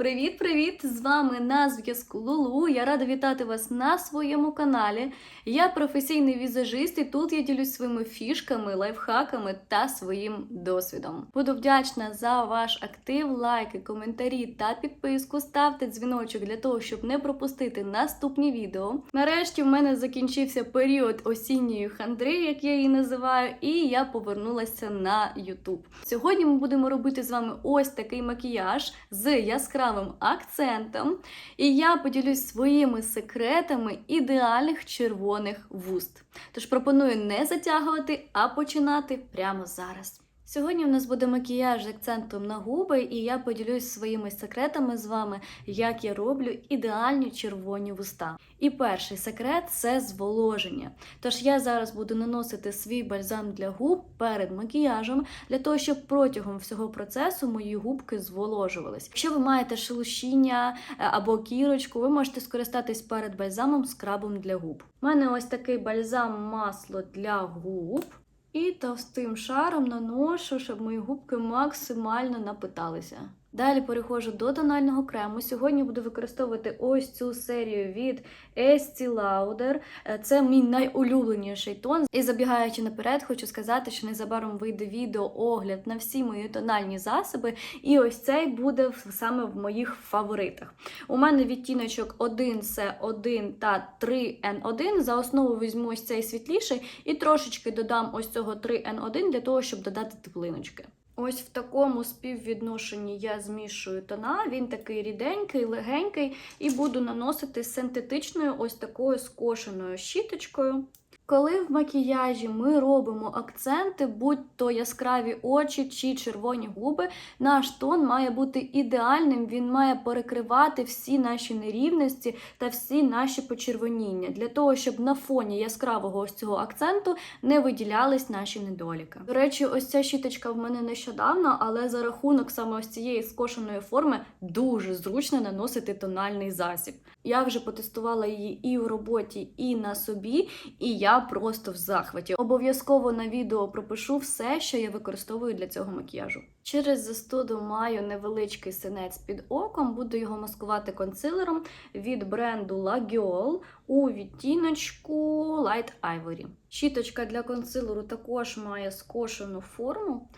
Привіт-привіт! З вами на зв'язку Лулу. Я рада вітати вас на своєму каналі. Я професійний візажист, і тут я ділюсь своїми фішками, лайфхаками та своїм досвідом. Буду вдячна за ваш актив, лайки, коментарі та підписку. Ставте дзвіночок для того, щоб не пропустити наступні відео. Нарешті в мене закінчився період осінньої хандри, як я її називаю, і я повернулася на YouTube. Сьогодні ми будемо робити з вами ось такий макіяж з яскравим акцентом. І я поділюсь своїми секретами ідеальних червоних вуст. Тож пропоную не затягувати, а починати прямо зараз. Сьогодні у нас буде макіяж з акцентом на губи, і я поділюсь своїми секретами з вами, як я роблю ідеальні червоні вуста. І перший секрет це зволоження. Тож я зараз буду наносити свій бальзам для губ перед макіяжем, для того, щоб протягом всього процесу мої губки зволожувались. Якщо ви маєте шелушіння е, або кірочку, ви можете скористатись перед бальзамом скрабом для губ. У мене ось такий бальзам масло для губ. І товстим шаром наношу, щоб мої губки максимально напиталися. Далі переходжу до тонального крему. Сьогодні буду використовувати ось цю серію від Estee Lauder. Е, Це мій найулюбленіший тон. І забігаючи наперед, хочу сказати, що незабаром вийде відео огляд на всі мої тональні засоби. І ось цей буде саме в моїх фаворитах. У мене відтіночок 1C1 та 3N1. За основу візьму ось цей світліший і трошечки додам ось цього 3N1 для того, щоб додати теплиночки. Ось в такому співвідношенні я змішую тона. Він такий ріденький, легенький, і буду наносити синтетичною ось такою скошеною щіточкою. Коли в макіяжі ми робимо акценти, будь то яскраві очі чи червоні губи, наш тон має бути ідеальним, він має перекривати всі наші нерівності та всі наші почервоніння, для того, щоб на фоні яскравого ось цього акценту не виділялись наші недоліки. До речі, ось ця щіточка в мене нещодавно, але за рахунок саме ось цієї скошеної форми дуже зручно наносити тональний засіб. Я вже потестувала її і в роботі, і на собі, і я просто в захваті. Обов'язково на відео пропишу все, що я використовую для цього макіяжу. Через застуду маю невеличкий синець під оком, буду його маскувати консилером від бренду La у відтіночку Light Ivory. Щіточка для консилеру також має скошену форму.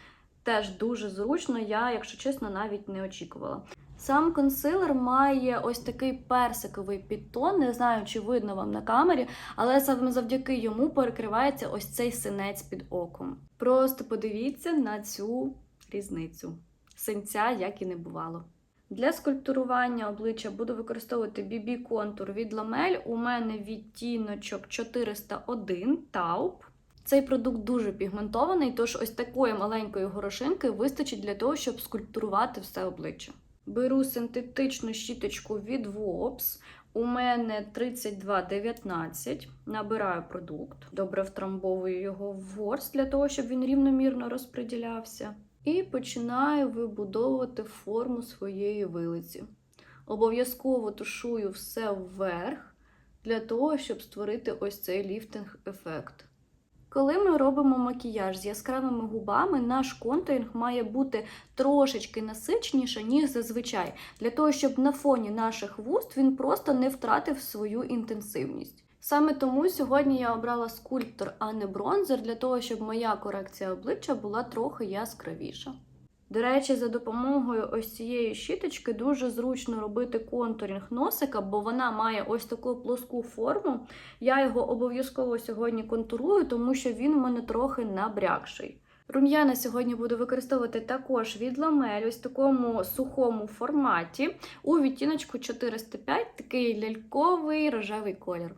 Теж дуже зручно, я, якщо чесно, навіть не очікувала. Сам консилер має ось такий персиковий підтон, не знаю, чи видно вам на камері, але саме завдяки йому перекривається ось цей синець під оком. Просто подивіться на цю різницю. Синця як і не бувало. Для скульптурування обличчя буду використовувати BB контур від Ламель. У мене відтіночок 401 тауп. Цей продукт дуже пігментований, тож ось такої маленької горошинки вистачить для того, щоб скульптурувати все обличчя. Беру синтетичну щіточку від Wops. У мене 32,19. Набираю продукт. Добре втрамбовую його в ворс для того, щоб він рівномірно розподілявся. І починаю вибудовувати форму своєї вилиці. Обов'язково тушую все вверх для того, щоб створити ось цей ліфтинг-ефект. Коли ми робимо макіяж з яскравими губами, наш контуринг має бути трошечки насичніше, ніж зазвичай, для того, щоб на фоні наших вуст він просто не втратив свою інтенсивність. Саме тому сьогодні я обрала скульптор, а не бронзер, для того, щоб моя корекція обличчя була трохи яскравіша. До речі, за допомогою ось цієї щіточки дуже зручно робити контурінг носика, бо вона має ось таку плоску форму. Я його обов'язково сьогодні контурую, тому що він у мене трохи набрякший. Рум'яна сьогодні буду використовувати також від ламель, ось в такому сухому форматі у відтіночку 405, такий ляльковий рожевий колір.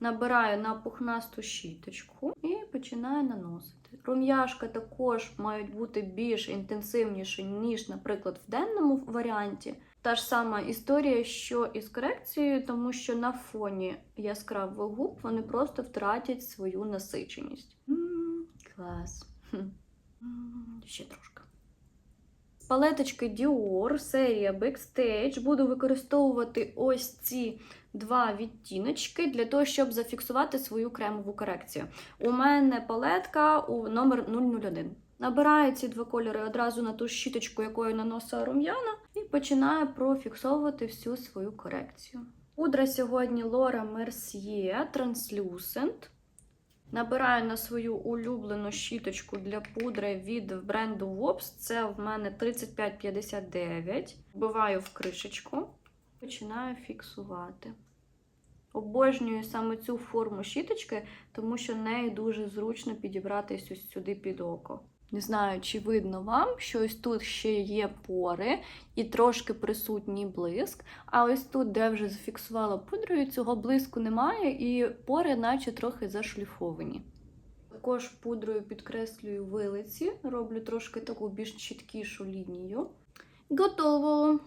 Набираю на пухнасту щіточку і починаю наносити. Рум'яшка також мають бути більш інтенсивніші, ніж, наприклад, в денному варіанті. Та ж сама історія, що і з корекцією, тому що на фоні яскравих губ вони просто втратять свою насиченість. М, Клас. М, Ще трошки. Палеточки Dior, серія Backstage. Буду використовувати ось ці два відтіночки для того, щоб зафіксувати свою кремову корекцію. У мене палетка у номер 001. Набираю ці два кольори одразу на ту щіточку, якою наносила рум'яна, і починаю профіксовувати всю свою корекцію. Пудра сьогодні Laura Mercier Translucent. Набираю на свою улюблену щіточку для пудри від бренду Wops. Це в мене 3559. Вбиваю в кришечку, починаю фіксувати. Обожнюю саме цю форму щіточки, тому що нею дуже зручно підібратись ось сюди під око. Не знаю, чи видно вам, що ось тут ще є пори і трошки присутній блиск. А ось тут, де вже зафіксувала пудрою, цього блиску немає, і пори, наче трохи зашліфовані. Також пудрою підкреслюю вилиці, роблю трошки таку більш чіткішу лінію. Готово!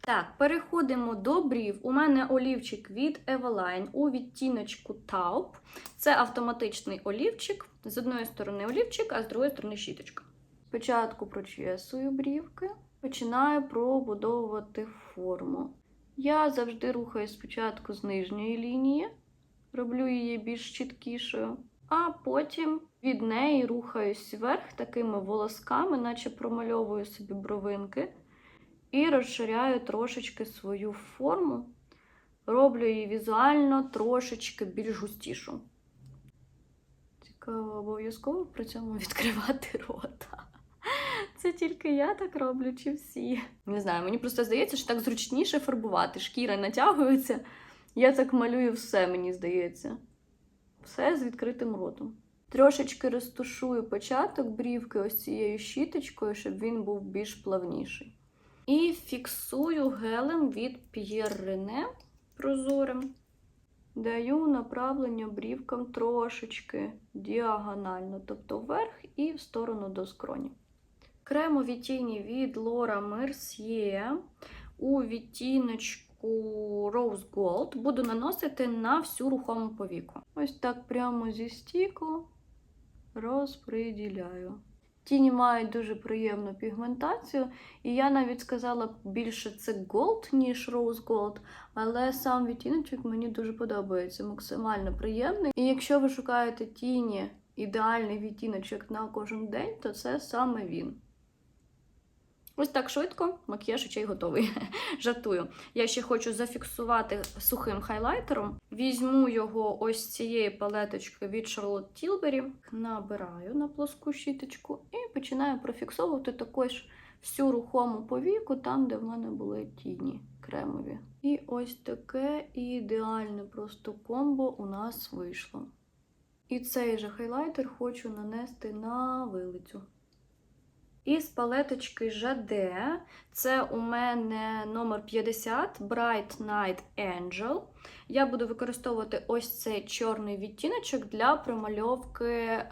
Так, переходимо до брів. У мене олівчик від Eveline у відтіночку Taupe. Це автоматичний олівчик. З одної сторони олівчик, а з другої сторони щіточка. Спочатку прочесую брівки, починаю пробудовувати форму. Я завжди рухаюсь спочатку з нижньої лінії, роблю її більш чіткішою, а потім від неї рухаюсь вверх такими волосками, наче промальовую собі бровинки, і розширяю трошечки свою форму, роблю її візуально трошечки більш густішу. Цікаво, обов'язково при цьому відкривати рота. Це тільки я так роблю, чи всі? Не знаю, мені просто здається, що так зручніше фарбувати. Шкіра натягується. Я так малюю все, мені здається. Все з відкритим ротом. Трошечки розтушую початок брівки ось цією щіточкою, щоб він був більш плавніший. І фіксую гелем від Pierre René прозорим. Даю направлення брівкам трошечки діагонально, тобто вверх і в сторону до скроні. Кремові тіні від Laura Mercier у відтіночку Rose Gold буду наносити на всю рухому повіку. Ось так прямо зі стіку розподіляю. Тіні мають дуже приємну пігментацію, і я навіть сказала більше це Gold, ніж Rose Gold, але сам відтіночок мені дуже подобається, максимально приємний. І якщо ви шукаєте тіні, ідеальний відтіночок на кожен день, то це саме він. Ось так швидко, макіяж очей готовий. Жартую. Я ще хочу зафіксувати сухим хайлайтером. Візьму його ось цієї палеточки від Charlotte Tilbury, набираю на плоску щіточку і починаю профіксовувати також всю рухому повіку, там, де в мене були тіні кремові. І ось таке ідеальне просто комбо у нас вийшло. І цей же хайлайтер хочу нанести на вилицю. Із палеточки Jade, це у мене номер 50 Bright Night Angel. Я буду використовувати ось цей чорний відтіночок для промальовки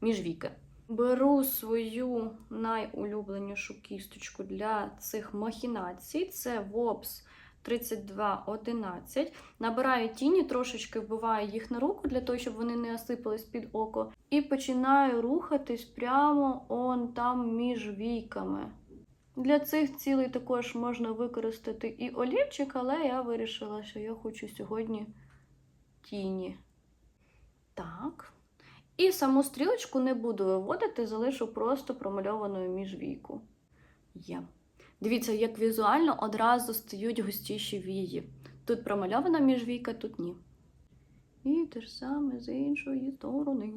міжвіки. Беру свою найулюбленішу кісточку для цих махінацій. Це Wops 3211. Набираю тіні, трошечки вбиваю їх на руку, для того, щоб вони не осипались під око. І починаю рухатись прямо он там між війками. Для цих цілей також можна використати і олівчик, але я вирішила, що я хочу сьогодні тіні. Так. І саму стрілочку не буду виводити, залишу просто промальованою між війку. Є. Дивіться, як візуально одразу стають густіші вії. Тут промальована міжвійка, тут ні. І те ж саме з іншої сторони.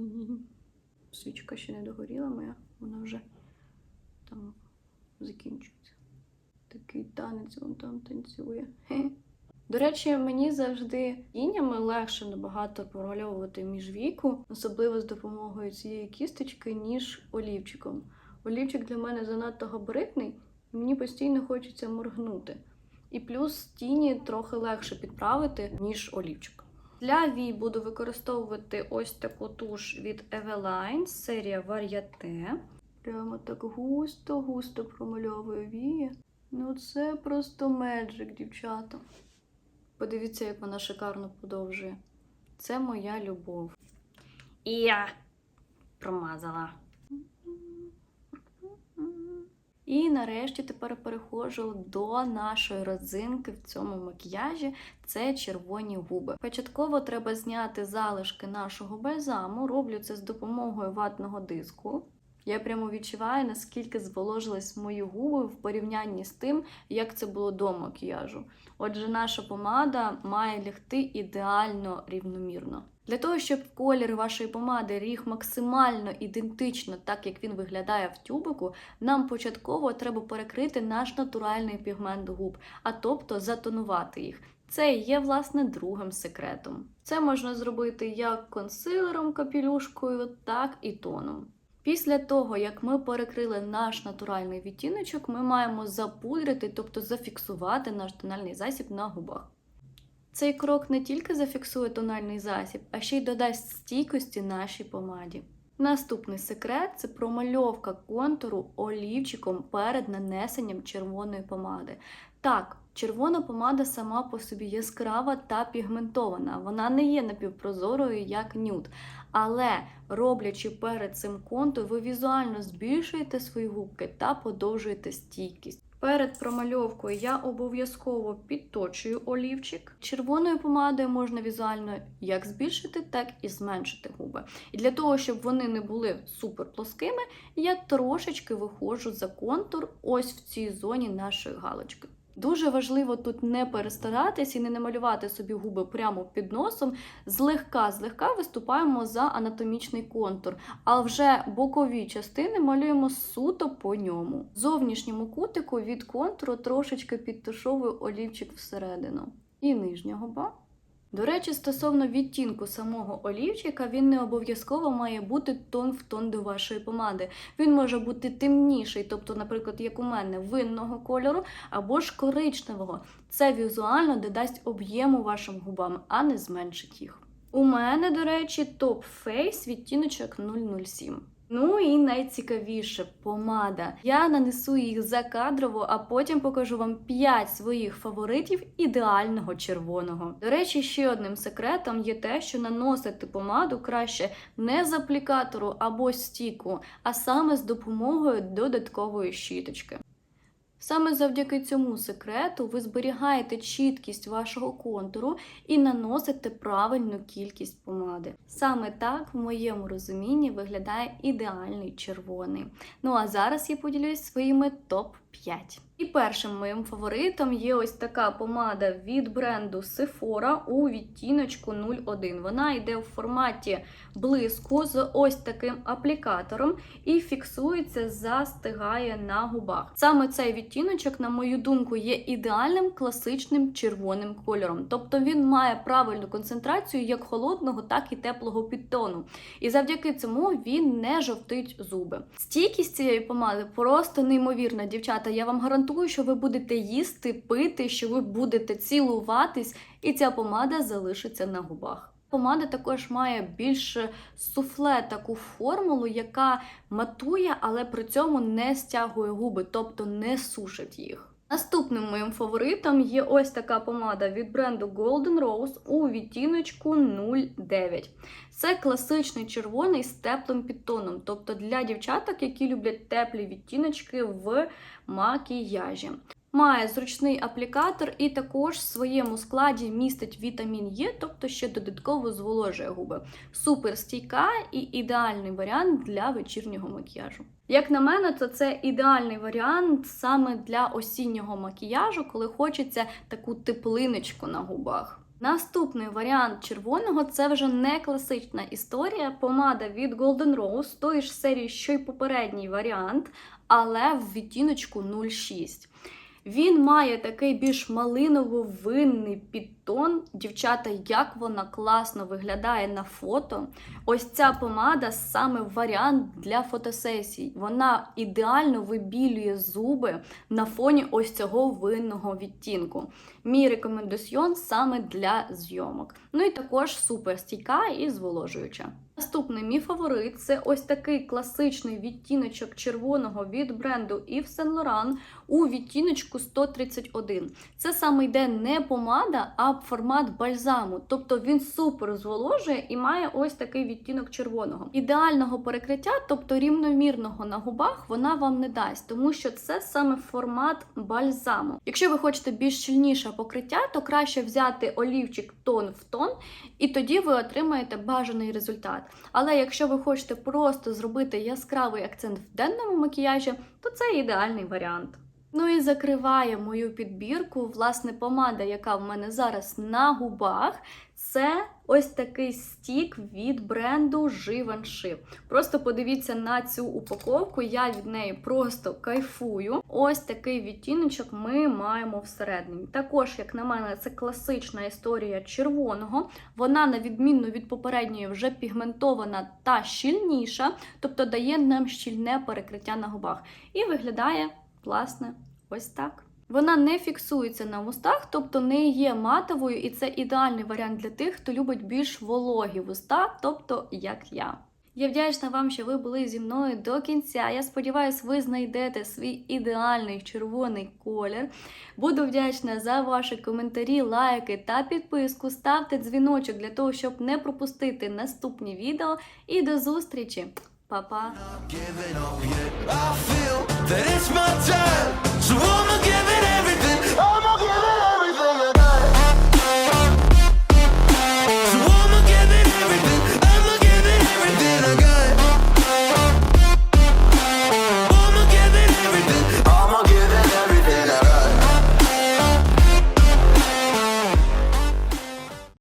Свічка ще не догоріла моя, вона вже там закінчується. Такий танець він там танцює. До речі, мені завжди інями легше набагато промальовувати міжвійку, особливо з допомогою цієї кісточки, ніж олівчиком. Олівчик для мене занадто габаритний. Мені постійно хочеться моргнути. І плюс тіні трохи легше підправити, ніж олівчик. Для вій буду використовувати ось таку туш від Eveline, серія Varieté. Прямо так густо-густо промальовую вії. Ну це просто меджик, дівчата. Подивіться, як вона шикарно подовжує. Це моя любов. І я промазала. І нарешті тепер переходжу до нашої родзинки в цьому макіяжі. Це червоні губи. Початково треба зняти залишки нашого бальзаму. Роблю це з допомогою ватного диску. Я прямо відчуваю, наскільки зволожились мої губи в порівнянні з тим, як це було до макіяжу. Отже, наша помада має лягти ідеально рівномірно. Для того, щоб колір вашої помади ріг максимально ідентично, так як він виглядає в тюбику, нам початково треба перекрити наш натуральний пігмент губ, а тобто затонувати їх. Це і є, власне, другим секретом. Це можна зробити як консилером, капілюшкою, так і тоном. Після того, як ми перекрили наш натуральний відтіночок, ми маємо запудрити, тобто зафіксувати наш тональний засіб на губах. Цей крок не тільки зафіксує тональний засіб, а ще й додасть стійкості нашій помаді. Наступний секрет це промальовка контуру олівчиком перед нанесенням червоної помади. Так, червона помада сама по собі яскрава та пігментована, вона не є напівпрозорою, як нюд. Але роблячи перед цим контур, ви візуально збільшуєте свої губки та подовжуєте стійкість. Перед промальовкою я обов'язково підточую олівчик. Червоною помадою можна візуально як збільшити, так і зменшити губи. І для того, щоб вони не були супер плоскими, я трошечки виходжу за контур ось в цій зоні нашої галочки. Дуже важливо тут не перестаратись і не намалювати собі губи прямо під носом. Злегка, злегка виступаємо за анатомічний контур, а вже бокові частини малюємо суто по ньому. Зовнішньому кутику від контуру трошечки підтушовую олівчик всередину. І нижня губа. До речі, стосовно відтінку самого олівчика, він не обов'язково має бути тон в тон до вашої помади. Він може бути темніший, тобто, наприклад, як у мене, винного кольору або ж коричневого. Це візуально додасть об'єму вашим губам, а не зменшить їх. У мене, до речі, топ фейс відтіночок 007. Ну і найцікавіше помада. Я нанесу їх закадрово, а потім покажу вам 5 своїх фаворитів ідеального червоного. До речі, ще одним секретом є те, що наносити помаду краще не з аплікатору або стіку, а саме з допомогою додаткової щіточки. Саме завдяки цьому секрету ви зберігаєте чіткість вашого контуру і наносите правильну кількість помади. Саме так, в моєму розумінні, виглядає ідеальний червоний. Ну а зараз я поділюсь своїми топ-5. І першим моїм фаворитом є ось така помада від бренду Sephora у відтіночку 01. Вона йде в форматі блиску з ось таким аплікатором і фіксується, застигає на губах. Саме цей відтіночок, на мою думку, є ідеальним класичним червоним кольором. Тобто він має правильну концентрацію як холодного, так і теплого підтону. І завдяки цьому він не жовтить зуби. Стійкість цієї помади просто неймовірна, дівчата. Я вам гарантую, що ви будете їсти, пити, що ви будете цілуватись, і ця помада залишиться на губах. Помада також має більш суфле таку формулу, яка матує, але при цьому не стягує губи, тобто не сушить їх. Наступним моїм фаворитом є ось така помада від бренду Golden Rose у відтіночку 09. Це класичний червоний з теплим підтоном, тобто для дівчаток, які люблять теплі відтіночки в макіяжі. Має зручний аплікатор і також в своєму складі містить вітамін Е, тобто ще додатково зволожує губи. Супер стійка і ідеальний варіант для вечірнього макіяжу. Як на мене, то це ідеальний варіант саме для осіннього макіяжу, коли хочеться таку теплиночку на губах. Наступний варіант червоного це вже не класична історія. Помада від Golden Rose, тої ж серії, що й попередній варіант, але в відтіночку 06. Він має такий більш малиново-винний підтон. Дівчата, як вона класно виглядає на фото. Ось ця помада саме варіант для фотосесій. Вона ідеально вибілює зуби на фоні ось цього винного відтінку. Мій рекомендаціон саме для зйомок. Ну і також супер стійка і зволожуюча. Наступний мій фаворит це ось такий класичний відтіночок червоного від бренду Yves Saint Laurent у відтіночку 131. Це саме йде не помада, а формат бальзаму. Тобто він супер зволожує і має ось такий відтінок червоного. Ідеального перекриття, тобто рівномірного на губах, вона вам не дасть, тому що це саме формат бальзаму. Якщо ви хочете більш щільніше покриття, то краще взяти олівчик тон в тон, і тоді ви отримаєте бажаний результат. Але якщо ви хочете просто зробити яскравий акцент в денному макіяжі, то це ідеальний варіант. Ну і закриває мою підбірку, власне, помада, яка в мене зараз на губах. Це ось такий стік від бренду Givenchy. Просто подивіться на цю упаковку, я від неї просто кайфую. Ось такий відтіночок ми маємо всередині. Також, як на мене, це класична історія червоного. Вона, на відміну від попередньої, вже пігментована та щільніша, тобто дає нам щільне перекриття на губах. І виглядає, власне, ось так. Вона не фіксується на вустах, тобто не є матовою, і це ідеальний варіант для тих, хто любить більш вологі вуста, тобто як я. Я вдячна вам, що ви були зі мною до кінця. Я сподіваюся, ви знайдете свій ідеальний червоний колір. Буду вдячна за ваші коментарі, лайки та підписку. Ставте дзвіночок для того, щоб не пропустити наступні відео. І до зустрічі! Па-па!